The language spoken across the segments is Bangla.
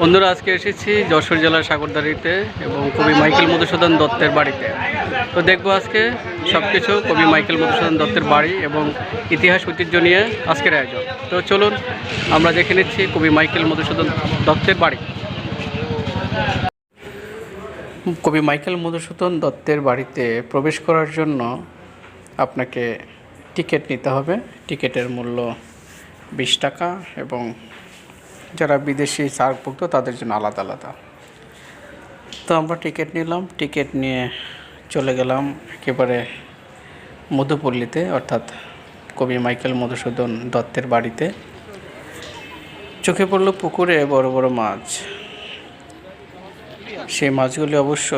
বন্ধুরা, আজকে এসেছি যশোর জেলার সাগরদারিতে এবং কবি মাইকেল মধুসূদন দত্তের বাড়িতে। তো দেখব আজকে সব কিছু কবি মাইকেল মধুসূদন দত্তের বাড়ি এবং ইতিহাস ঐতিহ্য নিয়ে আজকের আয়োজন। তো চলুন, আমরা দেখে নিচ্ছি কবি মাইকেল মধুসূদন দত্তের বাড়ি। কবি মাইকেল মধুসূদন দত্তের বাড়িতে প্রবেশ করার জন্য আপনাকে টিকিট নিতে হবে। টিকিটের মূল্য বিশ টাকা এবং যারা বিদেশি সার্কভুক্ত, তাদের জন্য আলাদা আলাদা। তো আমরা টিকিট নিলাম। টিকিট নিয়ে চলে গেলাম একেবারে মধুপল্লীতে, অর্থাৎ কবি মাইকেল মধুসূদন দত্তের বাড়িতে। চোখে পড়ল পুকুরে বড় বড় মাছ। সেই মাছগুলি অবশ্য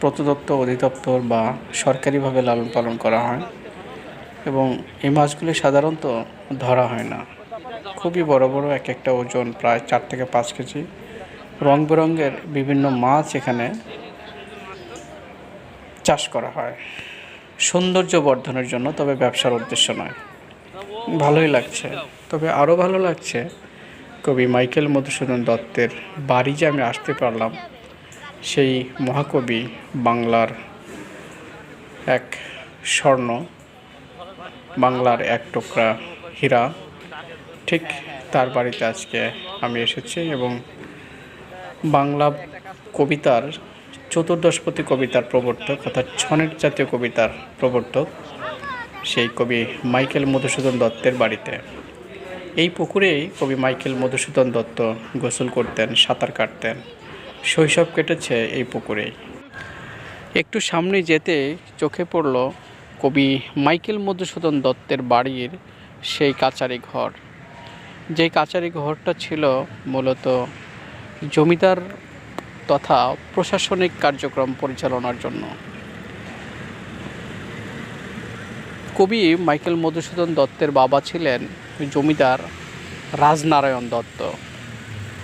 প্রত্নতত্ত্ব অধিদপ্তর বা সরকারিভাবে লালন পালন করা হয় এবং এই মাছগুলি সাধারণত ধরা হয় না। খুবই বড় বড় এক একটা ওজন প্রায় চার থেকে পাঁচ কেজি। রং বেরঙের বিভিন্ন মাছ এখানে চাষ করা হয়। সৌন্দর্য বর্ধনের জন্য, তবে ব্যবসার উদ্দেশ্য নয়। ভালোই লাগছে। তবে আরও ভালো লাগছে, কবি মাইকেল মধুসূদন দত্তের বাড়ি যে আমি আসতে পারলাম, সেই মহাকবি বাংলার এক স্বর্ণ, বাংলার এক টুকরা হীরা। ঠিক তার বাড়িতে আজকে আমি এসেছি এবং বাংলা কবিতার চতুর্দশপতি কবিতার প্রবর্তক অর্থাৎ ছনের জাতীয় কবিতার প্রবর্তক সেই কবি মাইকেল মধুসূদন দত্তের বাড়িতে। এই পুকুরেই কবি মাইকেল মধুসূদন দত্ত গোসল করতেন, সাঁতার কাটতেন, শৈশব কেটেছে এই পুকুরেই একটু সামনে যেতে চোখে পড়ল কবি মাইকেল মধুসূদন দত্তের বাড়ির সেই কাচারি ঘর। যে কাচারি ঘরটা ছিল মূলত জমিদার তথা প্রশাসনিক কার্যক্রম পরিচালনার জন্য। কবি মাইকেল মধুসূদন দত্তের বাবা ছিলেন জমিদার রাজনারায়ণ দত্ত।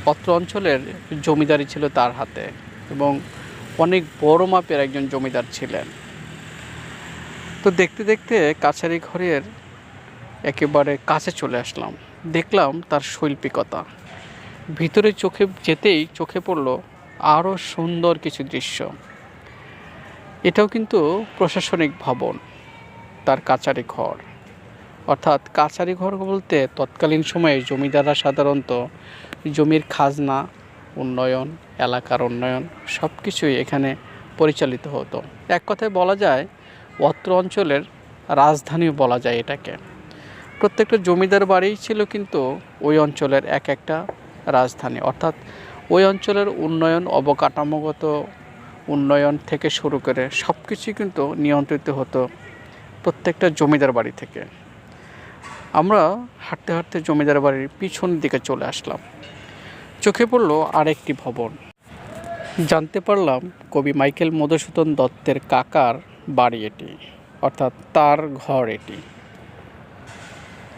অত্র অঞ্চলের জমিদারি ছিল তার হাতে এবং অনেক বড় মাপের একজন জমিদার ছিলেন। তো দেখতে দেখতে কাছারি ঘরের একেবারে কাছে চলে আসলাম। দেখলাম তার শৈল্পিকতা। ভিতরে চোখে যেতেই চোখে পড়ল আরও সুন্দর কিছু দৃশ্য। এটাও কিন্তু প্রশাসনিক ভবন, তার কাচারি ঘর। অর্থাৎ কাচারি ঘর বলতে তৎকালীন সময়ে জমিদাররা সাধারণত জমির খাজনা, উন্নয়ন, এলাকার উন্নয়ন সব কিছুই এখানে পরিচালিত হতো। এক কথায় বলা যায়, অত্র অঞ্চলের রাজধানীও বলা যায় এটাকে। প্রত্যেকটা জমিদার বাড়িই ছিল কিন্তু ওই অঞ্চলের এক একটা রাজধানী। অর্থাৎ ওই অঞ্চলের উন্নয়ন, অবকাঠামোগত উন্নয়ন থেকে শুরু করে সব কিছুই কিন্তু নিয়ন্ত্রিত হতো প্রত্যেকটা জমিদার বাড়ি থেকে। আমরা হাঁটতে হাঁটতে জমিদার বাড়ির পিছন দিকে চলে আসলাম। চোখে পড়ল আরেকটি ভবন। জানতে পারলাম কবি মাইকেল মধুসূদন দত্তের কাকার বাড়ি এটি, অর্থাৎ তার ঘর এটি।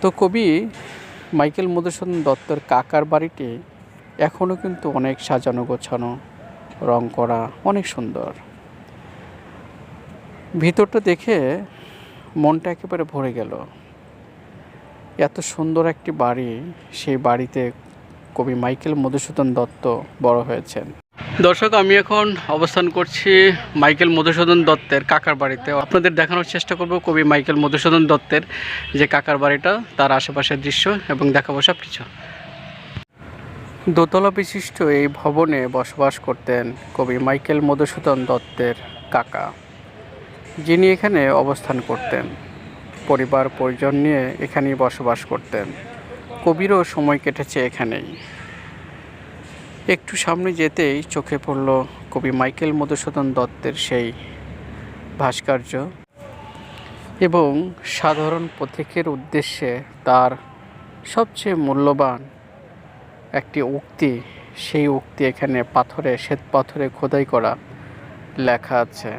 তো কবি মাইকেল মধুসূদন দত্তের কাকার বাড়িটি এখনও কিন্তু অনেক সাজানো গোছানো, রং করা অনেক সুন্দর। ভিতরটা দেখে মনটা একেবারে ভরে গেল। এত সুন্দর একটি বাড়ি, সেই বাড়িতে কবি মাইকেল মধুসূদন দত্ত বড় হয়েছেন। দর্শক, আমি এখন অবস্থান করছি মাইকেল মধুসূদন দত্তের কাকার বাড়িতে। আপনাদের দেখানোর চেষ্টা করব কবি মাইকেল মধুসূদন দত্তের যে কাকার বাড়িটা, তার আশেপাশের দৃশ্য এবং দেখাবো সব কিছু দোতলা বিশিষ্ট এই ভবনে বসবাস করতেন কবি মাইকেল মধুসূদন দত্তের কাকা, যিনি এখানে অবস্থান করতেন। পরিবার পরিজন নিয়ে এখানেই বসবাস করতেন। কবিরও সময় কেটেছে এখানেই। একটু সামনে যেতেই চোখে পড়ল কবি মাইকেল মধুসূদন দত্তের সেই ভাস্কর্য এবং সাধারণ পথিকের উদ্দেশ্যে তার সবচেয়ে মূল্যবান একটি উক্তি, সেই উক্তি এখানে পাথরে, শ্বেত পাথরে খোদাই করা লেখা আছে।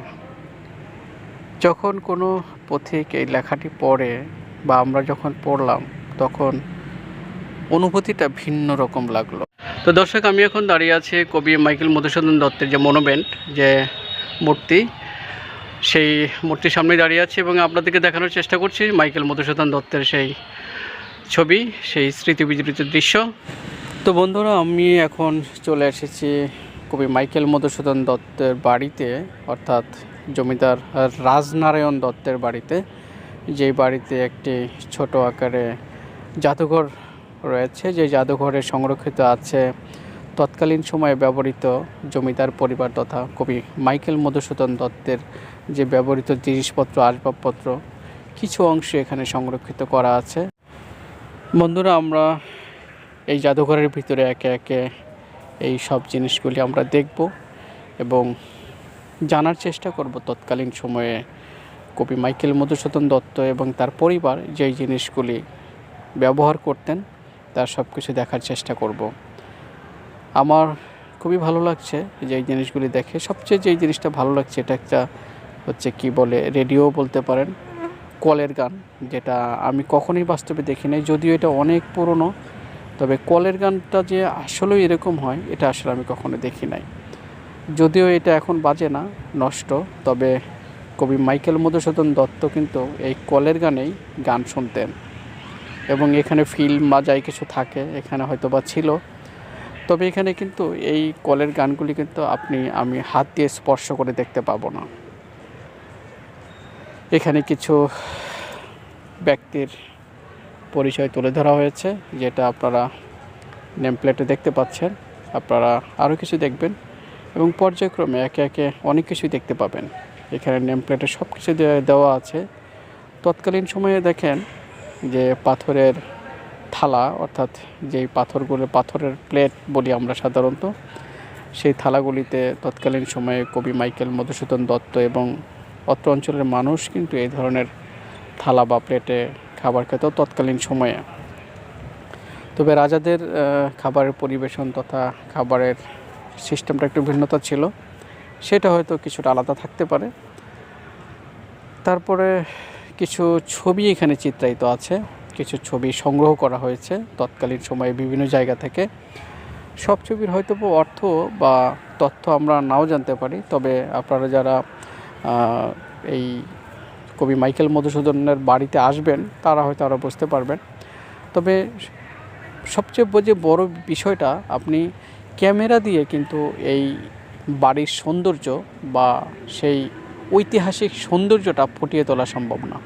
যখন কোনো পথিক এই লেখাটি পড়ে বা আমরা যখন পড়লাম, তখন অনুভূতিটা ভিন্ন রকম লাগল। তো দর্শক, আমি এখন দাঁড়িয়ে আছি কবি মাইকেল মধুসূদন দত্তের যে মনোমেন্ট যে মূর্তি, সেই মূর্তির সামনে দাঁড়িয়ে আছি এবং আপনাদেরকে দেখানোর চেষ্টা করছি মাইকেল মধুসূদন দত্তের সেই ছবি, সেই স্মৃতি বিজড়িত দৃশ্য। তো বন্ধুরা, আমি এখন চলে এসেছি কবি মাইকেল মধুসূদন দত্তের বাড়িতে, অর্থাৎ জমিদার রাজনারায়ণ দত্তের বাড়িতে, যেই বাড়িতে একটি ছোট আকারে জাদুঘর রয়েছে যে জাদুঘরে সংরক্ষিত আছে তৎকালীন সময়ে ব্যবহৃত জমিদার পরিবার তথা কবি মাইকেল মধুসূদন দত্তের যে ব্যবহৃত জিনিসপত্র, আসবাবপত্র, কিছু অংশ এখানে সংরক্ষিত করা আছে। বন্ধুরা, আমরা এই জাদুঘরের ভিতরে একে একে এই সব জিনিসগুলি আমরা দেখব এবং জানার চেষ্টা করব তৎকালীন সময়ে কবি মাইকেল মধুসূদন দত্ত এবং তার পরিবার যেই জিনিসগুলি ব্যবহার করতেন। তার সব কিছু দেখার চেষ্টা করব। আমার খুবই ভালো লাগছে যে এই জিনিসগুলি দেখে। সবচেয়ে যেই জিনিসটা ভালো লাগছে এটা একটা হচ্ছে কি বলে, রেডিও বলতে পারেন, কলের গান, যেটা আমি কখনোই বাস্তবে দেখি নাই, যদিও এটা অনেক পুরনো, তবে কলের গানটা যে আসলেই এরকম হয়, এটা আসলে আমি কখনো দেখি নাই। যদিও এটা এখন বাজে না, নষ্ট, তবে কবি মাইকেল মধুসূদন দত্ত কিন্তু এই কলের গানেই গান শুনতেন। এবং এখানে ফিল্ম বা যাই কিছু থাকে, এখানে হয়তো বা ছিল। তবে এখানে কিন্তু এই কলের গানগুলি কিন্তু আপনি, আমি হাত দিয়ে স্পর্শ করে দেখতে পাবো না। এখানে কিছু ব্যক্তির পরিচয় তুলে ধরা হয়েছে, যেটা আপনারা নেম প্লেটে দেখতে পাচ্ছেন। আপনারা আরও কিছু দেখবেন এবং পর্যায়ক্রমে একে একে অনেক কিছুই দেখতে পাবেন। এখানে নেম প্লেটে সব কিছু দেওয়া আছে। তৎকালীন সময়ে দেখেন যে পাথরের থালা, অর্থাৎ যেই পাথরগুলো পাথরের প্লেট বলি আমরা সাধারণত, সেই থালাগুলিতে তৎকালীন সময়ে কবি মাইকেল মধুসূদন দত্ত এবং অত্র অঞ্চলের মানুষ কিন্তু এই ধরনের থালা বা প্লেটে খাবার খেত তৎকালীন সময়ে। তবে রাজাদের খাবারের পরিবেশন তথা খাবারের সিস্টেমটা একটু ভিন্নতা ছিল। সেটা হয়তো কিছুটা আলাদা থাকতে পারে। তারপরে কিছু ছবি এখানে চিত্রায়িত আছে। কিছু ছবি সংগ্রহ করা হয়েছে তৎকালীন সময়ে বিভিন্ন জায়গা থেকে। সব ছবির হয়তো অর্থ বা তথ্য আমরা নাও জানতে পারি, তবে আপনারা যারা এই কবি মাইকেল মধুসূদনের বাড়িতে আসবেন, তারা হয়তো আরও বুঝতে পারবেন। তবে সবচেয়ে যে বড় বিষয়টা, আপনি ক্যামেরা দিয়ে কিন্তু এই বাড়ির সৌন্দর্য বা সেই ঐতিহাসিক সৌন্দর্যটা ফুটিয়ে তোলা সম্ভব না।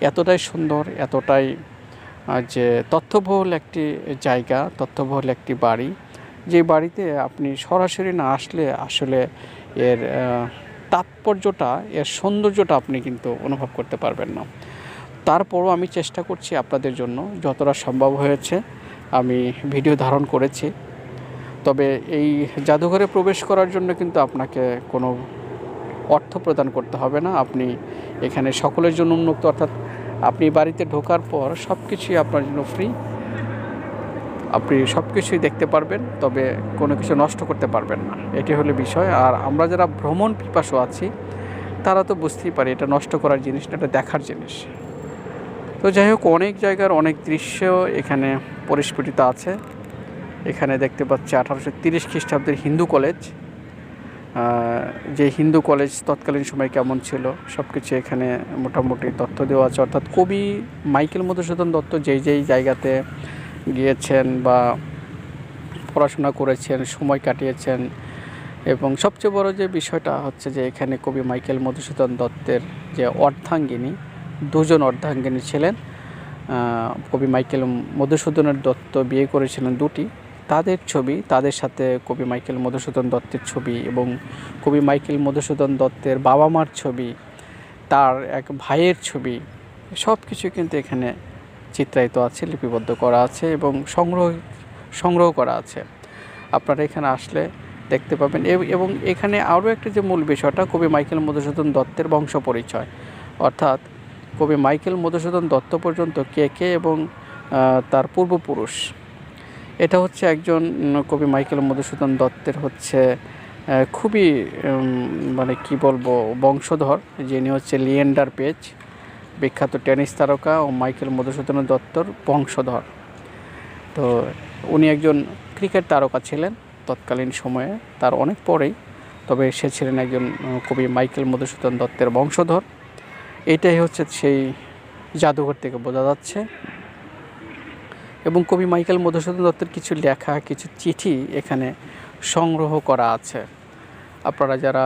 এতটাই সুন্দর, এতটাই যে তথ্যবহুল একটি জায়গা, তথ্যবহুল একটি বাড়ি, যে বাড়িতে আপনি সরাসরি না আসলে আসলে এর তাৎপর্যটা, এর সৌন্দর্যটা আপনি কিন্তু অনুভব করতে পারবেন না। তারপরও আমি চেষ্টা করছি আপনাদের জন্য, যতটা সম্ভব হয়েছে, আমি ভিডিও ধারণ করেছি। তবে এই জাদুঘরে প্রবেশ করার জন্য কিন্তু আপনাকে কোনো অর্থ প্রদান করতে হবে না। আপনি এখানে সকলের জন্য উন্মুক্ত, অর্থাৎ আপনি বাড়িতে ঢোকার পর সব কিছুই আপনার জন্য ফ্রি আপনি সব কিছুই দেখতে পারবেন, তবে কোনো কিছু নষ্ট করতে পারবেন না। এটি হলো বিষয়। আর আমরা যারা ভ্রমণ পিপাসু আছি, তারা তো বুঝতেই পারি এটা নষ্ট করার জিনিস না, এটা দেখার জিনিস। তো যাই হোক, অনেক জায়গার অনেক দৃশ্য এখানে পরিস্ফুটিত আছে। এখানে দেখতে পাচ্ছি আঠারোশো তিরিশ খ্রিস্টাব্দের হিন্দু কলেজ। যে হিন্দু কলেজ তৎকালীন সময় কেমন ছিল সব কিছু এখানে মোটামুটি তথ্য দেওয়া আছে। অর্থাৎ কবি মাইকেল মধুসূদন দত্ত যেই যেই জায়গাতে গিয়েছেন বা পড়াশোনা করেছেন, সময় কাটিয়েছেন এবং সবচেয়ে বড় যে বিষয়টা হচ্ছে যে এখানে কবি মাইকেল মধুসূদন দত্তের যে অর্ধাঙ্গিনী, দুজন অর্ধাঙ্গিনী ছিলেন। কবি মাইকেল মধুসূদনের দত্ত বিয়ে করেছিলেন দুটি। তাদের ছবি, তাদের সাথে কবি মাইকেল মধুসূদন দত্তের ছবি এবং কবি মাইকেল মধুসূদন দত্তের বাবা মার ছবি, তার এক ভাইয়ের ছবি সব কিছু কিন্তু এখানে চিত্রায়িত আছে, লিপিবদ্ধ করা আছে এবং সংগ্রহ সংগ্রহ করা আছে। আপনারা এখানে আসলে দেখতে পাবেন এব- এখানে আরও একটা যে মূল বিষয়টা, কবি মাইকেল মধুসূদন দত্তের বংশ পরিচয়। অর্থাৎ কবি মাইকেল মধুসূদন দত্ত পর্যন্ত কে কে এবং তার পূর্বপুরুষ। এটা হচ্ছে একজন কবি মাইকেল মধুসূদন দত্তের হচ্ছে খুবই মানে কি বলব, বংশধর। যিনি হচ্ছে লিয়েন্ডার পেজ, বিখ্যাত টেনিস তারকা ও মাইকেল মধুসূদন দত্তর বংশধর। তো উনি একজন ক্রিকেট তারকা ছিলেন তৎকালীন সময়ে, তার অনেক পরেই। তবে সে ছিলেন একজন কবি মাইকেল মধুসূদন দত্তের বংশধর। এটাই হচ্ছে সেই জাদুঘর থেকে বোঝা যাচ্ছে। এবং কবি মাইকেল মধুসূদন দত্তের কিছু লেখা, কিছু চিঠি এখানে সংগ্রহ করা আছে। আপনারা যারা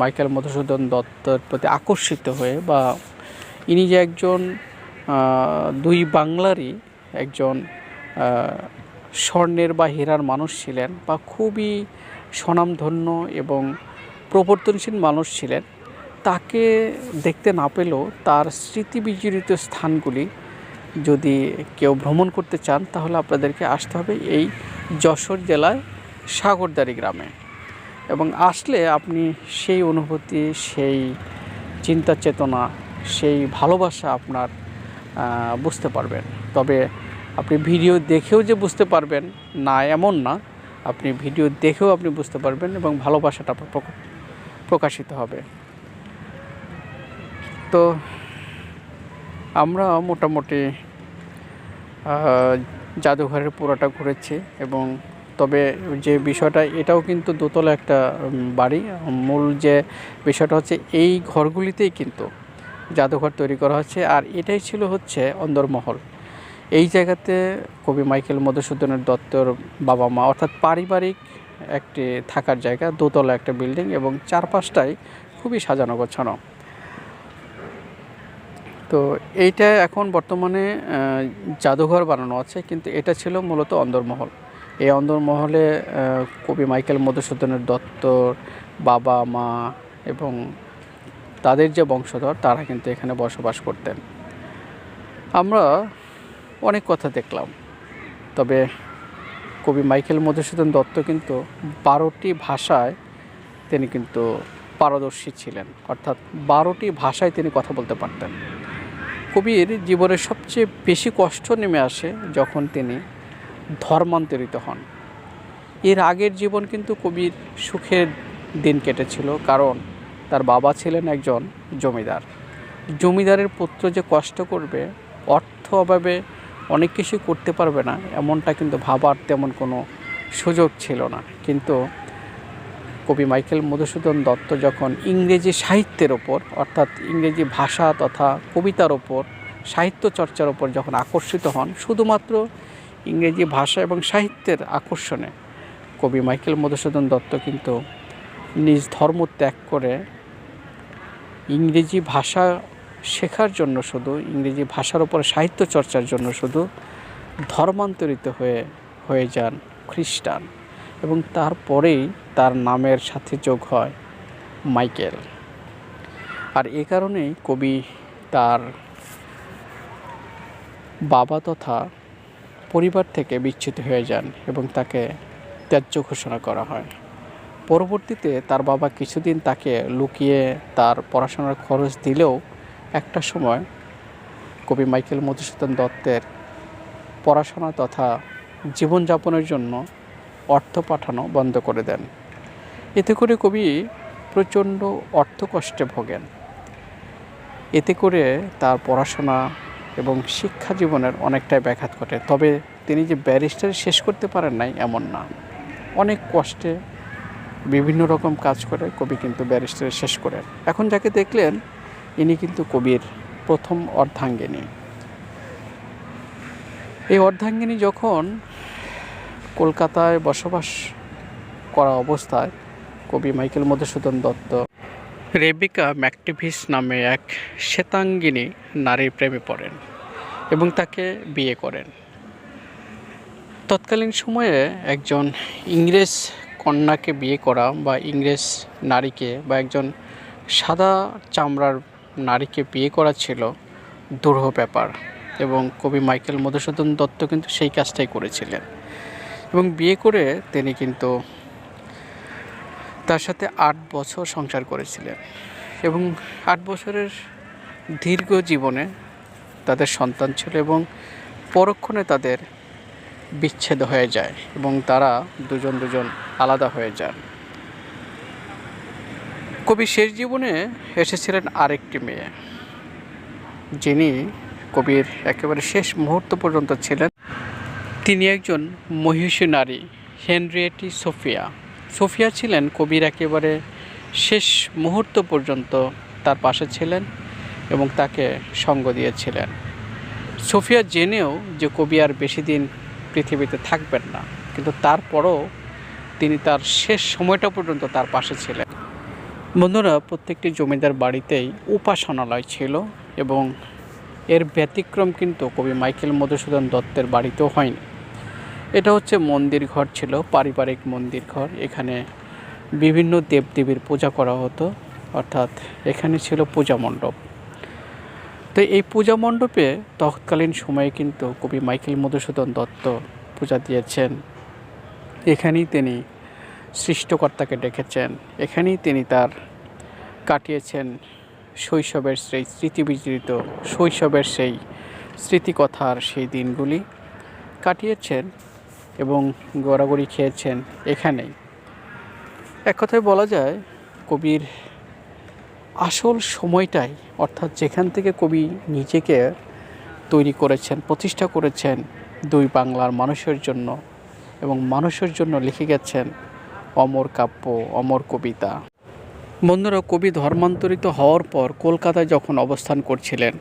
মাইকেল মধুসূদন দত্তের প্রতি আকর্ষিত হয়ে বা ইনি যে একজন দুই বাংলারই একজন স্বর্ণের বা হীরার মানুষ ছিলেন বা খুবই স্বনামধন্য এবং প্রবর্তনশীল মানুষ ছিলেন, তাকে দেখতে না পেলেও তার স্মৃতিবিজড়িত স্থানগুলি যদি কেউ ভ্রমণ করতে চান, তাহলে আপনাদেরকে আসতে হবে এই যশোর জেলায় সাগরদারি গ্রামে। এবং আসলে আপনি সেই অনুভূতি, সেই চিন্তা চেতনা, সেই ভালোবাসা আপনার বুঝতে পারবেন। তবে আপনি ভিডিও দেখেও যে বুঝতে পারবেন, না এমন না, আপনি ভিডিও দেখেও আপনি বুঝতে পারবেন এবং ভালোবাসাটা প্রকাশিত হবে। তো আমরা মোটামুটি জাদুঘরের পুরোটা ঘুরেছি এবং তবে যে বিষয়টা, এটাও কিন্তু দোতলা একটা বাড়ি। মূল যে বিষয়টা হচ্ছে এই ঘরগুলিতেই কিন্তু জাদুঘর তৈরি করা হচ্ছে। আর এটাই ছিল হচ্ছে অন্দরমহল। এই জায়গাতে কবি মাইকেল মধুসূদনের দত্তর বাবা মা, অর্থাৎ পারিবারিক একটি থাকার জায়গা, দোতলা একটা বিল্ডিং এবং চারপাশটাই খুবই সাজানো গোছানো। তো এইটা এখন বর্তমানে জাদুঘর বানানো আছে, কিন্তু এটা ছিল মূলত অন্দরমহল। এই অন্দরমহলে কবি মাইকেল মধুসূদনের দত্তর, বাবা, মা এবং তাদের যে বংশধর, তারা কিন্তু এখানে বসবাস করতেন। আমরা অনেক কথা দেখলাম, তবে কবি মাইকেল মধুসূদন দত্ত কিন্তু বারোটি ভাষায় তিনি কিন্তু পারদর্শী ছিলেন। অর্থাৎ বারোটি ভাষায় তিনি কথা বলতে পারতেন। কবির জীবনের সবচেয়ে বেশি কষ্ট নেমে আসে যখন তিনি ধর্মান্তরিত হন। এর আগের জীবন কিন্তু কবির সুখের দিন কেটেছিল কারণ তার বাবা ছিলেন একজন জমিদার। জমিদারের পুত্র যে কষ্ট করবে, অর্থ অভাবে অনেক কিছু করতে পারবে না, এমনটা কিন্তু ভাবার তেমন কোনো সুযোগ ছিল না। কিন্তু কবি মাইকেল মধুসূদন দত্ত যখন ইংরেজি সাহিত্যের ওপর, অর্থাৎ ইংরেজি ভাষা তথা কবিতার ওপর, সাহিত্য চর্চার ওপর যখন আকর্ষিত হন, শুধুমাত্র ইংরেজি ভাষা এবং সাহিত্যের আকর্ষণে কবি মাইকেল মধুসূদন দত্ত কিন্তু নিজ ধর্ম ত্যাগ করে ইংরেজি ভাষা শেখার জন্য শুধু, ইংরেজি ভাষার উপর সাহিত্য চর্চার জন্য শুধু ধর্মান্তরিত হয়ে হয়ে যান খ্রিস্টান। এবং তারপরেই তার নামের সাথে যোগ হয় মাইকেল। আর এ কারণেই কবি তার বাবা তথা পরিবার থেকে বিচ্যুত হয়ে যান এবং তাকে ত্যায্য ঘোষণা করা হয়। পরবর্তীতে তার বাবা কিছুদিন তাকে লুকিয়ে তার পড়াশোনার খরচ দিলেও একটা সময় কবি মাইকেল মধুসূদন দত্তের পড়াশোনা তথা জীবনযাপনের জন্য অর্থ পাঠানো বন্ধ করে দেন। এতে করে কবি প্রচণ্ড অর্থকষ্টে ভোগেন। এতে করে তার পড়াশোনা এবং শিক্ষা জীবনের অনেকটাই ব্যাঘাত ঘটে। তবে তিনি যে ব্যারিস্টার শেষ করতে পারেন নাই এমন না। অনেক কষ্টে বিভিন্ন রকম কাজ করে কবি কিন্তু ব্যারিস্টার শেষ করেন। এখন যাকে দেখলেন, ইনি কিন্তু কবির প্রথম অর্ধাঙ্গিনী। এই অর্ধাঙ্গিনী যখন কলকাতায় বসবাস করা অবস্থায় কবি Michael Madhusudan Dutta. Rebecca McTavish নামে এক শ্বেতাঙ্গিনী নারীর প্রেমে পড়েন এবং তাকে বিয়ে করেন। তৎকালীন সময়ে একজন ইংরেজ কন্যাকে বিয়ে করা বা ইংরেজ নারীকে বা একজন সাদা চামড়ার নারীকে বিয়ে করা ছিল দুরূহ ব্যাপার এবং কবি মাইকেল মধুসূদন দত্ত কিন্তু সেই কাজটাই করেছিলেন। এবং বিয়ে করে তিনি কিন্তু তার সাথে আট বছর সংসার করেছিলেন এবং আট বছরের দীর্ঘ জীবনে তাদের সন্তান ছিল এবং পরক্ষণে তাদের বিচ্ছেদ হয়ে যায় এবং তারা দুজন দুজন আলাদা হয়ে যান। কবি শেষ জীবনে এসেছিলেন আরেকটি মেয়ে, যিনি কবির একেবারে শেষ মুহূর্ত পর্যন্ত ছিলেন। তিনি একজন মহিষী নারী, হেনরিয়েটি সোফিয়া। সোফিয়া ছিলেন কবির একেবারে শেষ মুহূর্ত পর্যন্ত তার পাশে ছিলেন এবং তাকে সঙ্গ দিয়েছিলেন। সোফিয়া জেনেও যে কবি আর বেশি দিন পৃথিবীতে থাকবেন না, কিন্তু তারপরও তিনি তার শেষ সময়টা পর্যন্ত তার পাশে ছিলেন। বন্ধুরা, প্রত্যেকটি জমিদার বাড়িতেই উপাসনালয় ছিল এবং এর ব্যতিক্রম কিন্তু কবি মাইকেল মধুসূদন দত্তের বাড়িতেও হয়নি। এটা হচ্ছে মন্দির ঘর ছিল, পারিবারিক মন্দির ঘর। এখানে বিভিন্ন দেবদেবীর পূজা করা হতো, অর্থাৎ এখানে ছিল পূজা মণ্ডপ। তো এই পূজা মণ্ডপে তৎকালীন সময়ে কিন্তু কবি মাইকেল মধুসূদন দত্ত পূজা দিয়েছেন। এখানেই তিনি সৃষ্টকর্তাকে ডেকেছেন। এখানেই তিনি তার কাটিয়েছেন শৈশবের সেই স্মৃতি স্মৃতিবিজড়িত, শৈশবের সেই স্মৃতিকথার সেই দিনগুলি কাটিয়েছেন। এবং গড়াগড়ি খেয়েছেন এখানেই। এক কথায় বলা যায়, কবির আসল সময়টাই, অর্থাৎ যেখান থেকে কবি নিজেকে তৈরি করেছেন, প্রতিষ্ঠা করেছেন, দুই বাংলার মানুষের জন্য এবং মানুষের জন্য লিখে গেছেন অমর কাব্য, অমর কবিতা। বন্ধুরা, কবি ধর্মান্তরিত হওয়ার পর কলকাতায় যখন অবস্থান করছিলেন,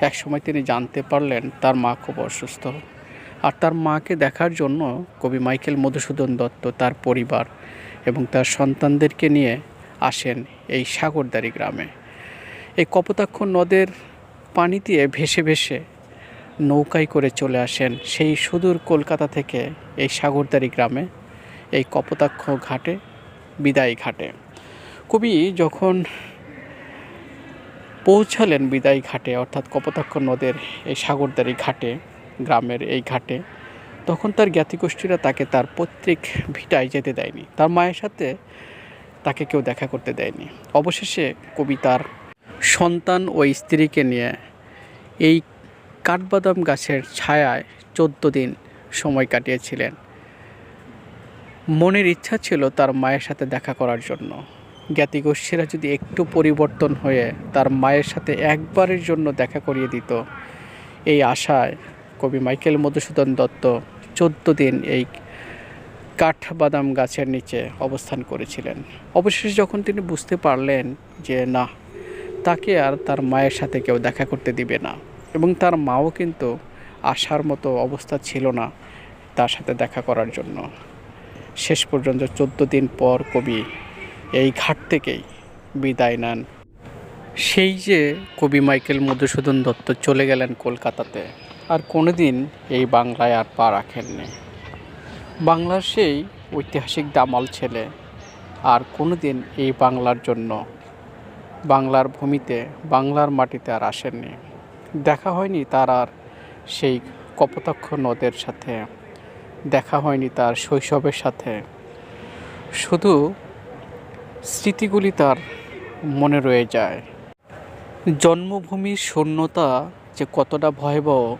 একসময় তিনি জানতে পারলেন তার মা খুব অসুস্থ। আর তার মাকে দেখার জন্য কবি মাইকেল মধুসূদন দত্ত তার পরিবার এবং তার সন্তানদেরকে নিয়ে আসেন এই সাগরদারি গ্রামে। এই কপোতাক্ষ নদের পানি দিয়ে ভেসে ভেসে নৌকায় করে চলে আসেন সেই সুদূর কলকাতা থেকে এই সাগরদারি গ্রামে, এই কপোতাক্ষ ঘাটে, বিদায় ঘাটে। কবি যখন পৌঁছালেন বিদায় ঘাটে, অর্থাৎ কপোতাক্ষ নদের এই সাগরদারি ঘাটে গ্রামের এই ঘাটে। তখন তার জ্ঞাতিগোষ্ঠীরা তাকে তার পৈতৃক ভিটায় যেতে দেয়নি। তার মায়ের সাথে তাকে কেউ দেখা করতে দেয়নি। অবশেষে কবি তার সন্তান ও স্ত্রীকে নিয়ে এই কাঠবাদাম গাছের ছায়ায় চোদ্দ দিন সময় কাটিয়েছিলেন। মনের ইচ্ছা ছিল তার মায়ের সাথে দেখা করার জন্য। জ্ঞাতিগোষ্ঠীরা যদি একটু পরিবর্তন হয়ে তার মায়ের সাথে একবারের জন্য দেখা করিয়ে দিত, এই আশায় কবি মাইকেল মধুসূদন দত্ত চোদ্দ দিন এই কাঠবাদাম গাছের নিচে অবস্থান করেছিলেন। অবশেষে যখন তিনি বুঝতে পারলেন যে না, তাকে আর তার মায়ের সাথে কেউ দেখা করতে দিবে না এবং তার মাও কিন্তু আসার মতো অবস্থা ছিল না তার সাথে দেখা করার জন্য। শেষ পর্যন্ত চোদ্দ দিন পর কবি এই ঘাট থেকেই বিদায় নেন। সেই যে কবি মাইকেল মধুসূদন দত্ত চলে গেলেন কলকাতাতে। আর কোনো দিন এই বাংলায় আর পা রাখেননি। বাংলার সেই ঐতিহাসিক দামাল ছেলে আর কোনো দিন এই বাংলার জন্য বাংলার ভূমিতে, বাংলার মাটিতে আর আসেননি। দেখা হয়নি তার আর সেই কপোতাক্ষ নদের সাথে। দেখা হয়নি তার শৈশবের সাথে। শুধু স্মৃতিগুলি তার মনে রয়ে যায়। জন্মভূমির শূন্যতা যে কতটা ভয়াবহ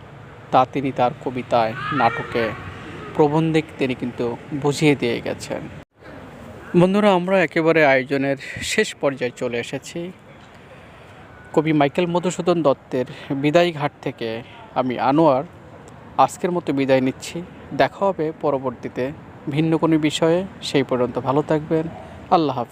তা তিনি তার কবিতায়, নাটকে প্রবন্ধে তিনি কিন্তু বুঝিয়ে দিয়ে গেছেন। বন্ধুরা, আমরা একেবারে আয়োজনের শেষ পর্যায়ে চলে এসেছি। কবি মাইকেল মধুসূদন দত্তের বিদায় ঘাট থেকে আমি আনোয়ার। আজকের মতো বিদায় নিচ্ছি। দেখা হবে পরবর্তীতে ভিন্ন কোনো বিষয়ে। সেই পর্যন্ত ভালো থাকবেন। আল্লাহ হাফিজ।